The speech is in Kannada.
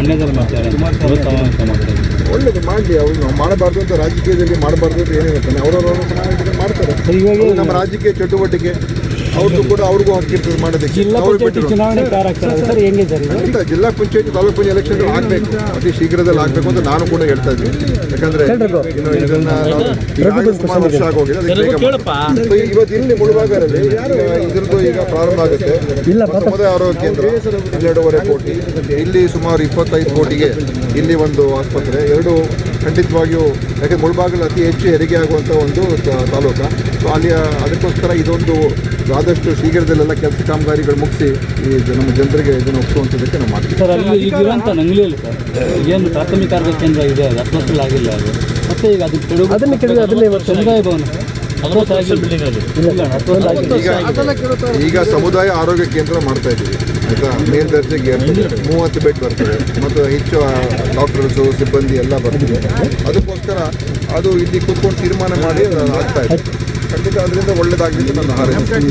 ನಿಮಗೆ ಮಾಡ್ತಾರೆ ಒಳ್ಳೇದು ಮಾಡಲಿ ಅವರು ನಾವು ಮಾಡಬಾರ್ದು ಅಂತ ರಾಜಕೀಯದಲ್ಲಿ ಮಾಡಬಾರ್ದು ಅಂತ ಏನಿರುತ್ತೆ ಅವ್ರವ್ರು ಮಾಡ್ತಾರೆ. ನಮ್ಮ ರಾಜಕೀಯ ಚಟುವಟಿಕೆ ಅವ್ರದ್ದು ಕೂಡ ಅವ್ರಿಗೂ ಹಕ್ಕಿರ್ತದೆ ಮಾಡೋದಕ್ಕೆ ಜಿಲ್ಲಾ ಪಂಚಾಯತಿ. ಚುನಾವಣೆ ಸರ್ ಹೆಂಗೆ ಸರ್ ಇದು? ಜಿಲ್ಲಾ ಪಂಚಾಯತ್ ತಾಲೂಕು ಪಂಚಾಯತ್ ಎಲೆಕ್ಷನ್ ಆಗಬೇಕು. ಅತಿ ಶೀಘ್ರದಲ್ಲಿ ಆಗಬೇಕು ಅಂತ ನಾನು ಕೂಡ ಹೇಳ್ತಾ ಇದ್ದೀನಿ. ಯಾಕಂದ್ರೆ ಇನ್ನು ಇದನ್ನ ನಾವು ಈಗಾಗಲೇ ಸುಮಾರು ವರ್ಷ ಆಗೋಗಿದೆ ಅದಕ್ಕೆ ಬೇಗ ಮಾಡಿ. ಸೊ ಇವತ್ತು ಇಲ್ಲಿ ಮುಳುಬಾಗರಲ್ಲಿ ಇದ್ರದ್ದು ಈಗ ಪ್ರಾರಂಭ ಆಗುತ್ತೆ. ಸಮುದಾಯ ಆರೋಗ್ಯ ಕೇಂದ್ರ ಹನ್ನೆರಡೂವರೆ ಕೋಟಿ. ಇಲ್ಲಿ ಸುಮಾರು ಇಪ್ಪತ್ತೈದು ಕೋಟಿಗೆ ಇಲ್ಲಿ ಒಂದು ಆಸ್ಪತ್ರೆ ಎರಡು ಖಂಡಿತವಾಗಿಯೂ ಯಾಕೆ ಮುಳ್ಬಾಗಲು ಅತಿ ಹೆಚ್ಚು ಹೆರಿಗೆ ಆಗುವಂಥ ಒಂದು ತಾಲೂಕು. ಸೊ ಅಲ್ಲಿ ಅದಕ್ಕೋಸ್ಕರ ಇದೊಂದು ಆದಷ್ಟು ಶೀಘ್ರದಲ್ಲೆಲ್ಲ ಕೆಲಸ ಕಾಮಗಾರಿಗಳು ಮುಗಿಸಿ ಈ ನಮ್ಮ ಜನರಿಗೆ ಇದನ್ನು ಒಪ್ಪಿಸುವಂಥದ್ದಕ್ಕೆ ನಾವು ಮಾಡ್ತೀವಿ. ಸರ್ ಅಲ್ಲಿ ಈಗಿರುವಂಥ ನಂಗ್ಲಿಯಲ್ಲಿ ಸರ್ ಏನು ಪ್ರಾಥಮಿಕ ಆರೋಗ್ಯ ಕೇಂದ್ರ ಇದೆ ಅದು ಆಗಿಲ್ಲ ಅದು. ಮತ್ತೆ ಈಗ ಅದು ಕೆಡವು ಅದನ್ನು ಕೆಡವಿ ಅದನ್ನೇ ಇವತ್ತು ಸಮುದಾಯ ಭವನ. ಈಗ ಸಮುದಾಯ ಆರೋಗ್ಯ ಕೇಂದ್ರ ಮಾಡ್ತಾ ಇದ್ದೀವಿ. ಆಯ್ತಾ ಮೇಲ್ದರ್ಜೆಗೆ ಮೂವತ್ತು ಬೆಡ್ ಬರ್ತದೆ. ಮತ್ತು ಹೆಚ್ಚು ಡಾಕ್ಟರ್ಸು ಸಿಬ್ಬಂದಿ ಎಲ್ಲ ಬರ್ತದೆ. ಅದಕ್ಕೋಸ್ಕರ ಅದು ಇಲ್ಲಿ ಕೂತ್ಕೊಂಡು ತೀರ್ಮಾನ ಮಾಡಿ ಆಗ್ತಾ ಇದೆ. ಖಂಡಿತ ಅದರಿಂದ ಒಳ್ಳೇದಾಗಲಿ ಅಂತ ನನ್ನ ಹಾರೈಕೆ.